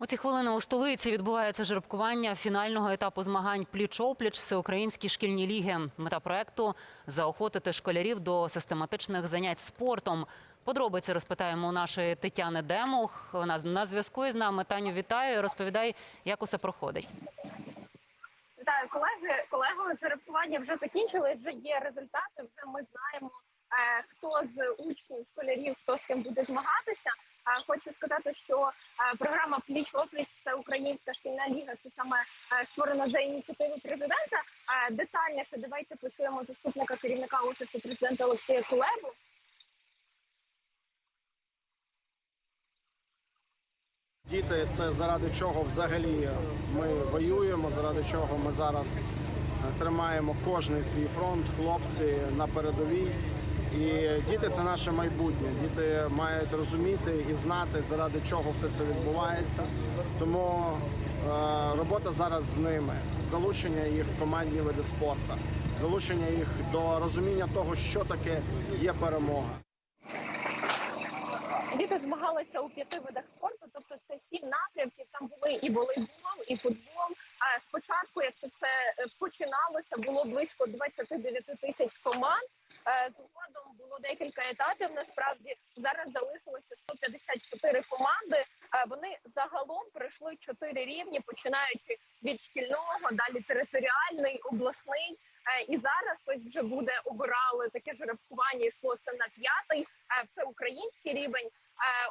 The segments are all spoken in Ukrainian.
У ці хвилини у столиці відбувається жеребкування фінального етапу змагань пліч-опліч всеукраїнські шкільні ліги. Мета проекту заохотити школярів до систематичних занять спортом. Подробиці розпитаємо у нашої Тетяни Демух. Вона на зв'язку із нами. Таню, вітаю. Розповідай, як усе проходить. Вітаю, колеги. Колего, жеребкування вже закінчили. Вже є результати. Вже ми знаємо, е, хто з учнів, школярів, хто з ким буде змагатися. Хочу сказати, що е, програма пліч опліч всеукраїнська шкільна ліга це саме е, створена за ініціативи президента. Детальніше давайте почуємо заступника керівника офісу президента Олексія Кулебу. Діти це заради чого взагалі ми воюємо, заради чого ми зараз е, тримаємо кожний свій фронт, хлопці на передовій. І діти це наше майбутнє. Діти мають розуміти і знати, заради чого все це відбувається. Тому е, робота зараз з ними, залучення їх в командні види спорту, залучення їх до розуміння того, що таке є перемога. Діти змагалися у п'яти видах спорту, тобто це сім напрямків. Там були і волейбол, і футбол. А спочатку, як це все е, починалося, було близько 29 тисяч команд. Декілька етапів. Насправді зараз залишилося 154 команди. Е, Вони загалом пройшли чотири рівні, починаючи від шкільного, далі територіальний, обласний. Е, І зараз ось вже буде обирали таке жеребкування. Йшло це на п'ятий е, всеукраїнський рівень.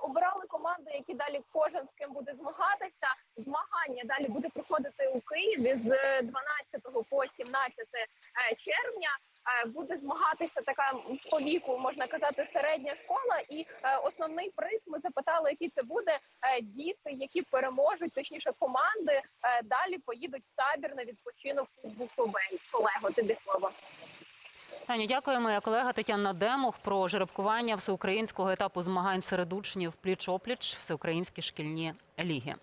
Обирали команди, які далі кожен з ким буде змагатися. Змагання далі буде проходити у Києві з е, 12 по 17 е, червня. Е, Буде змагатися така по віку, можна казати, середня школа. І е, основний приз ми запитали, який це буде. Е, Діти, які переможуть, точніше команди, далі поїдуть в табір на відпочинок у Буковель. Колего, тобі слово. Таню, дякую. Моя колега Тетяна Демух про жеребкування всеукраїнського етапу змагань серед учнів пліч-опліч всеукраїнські шкільні ліги.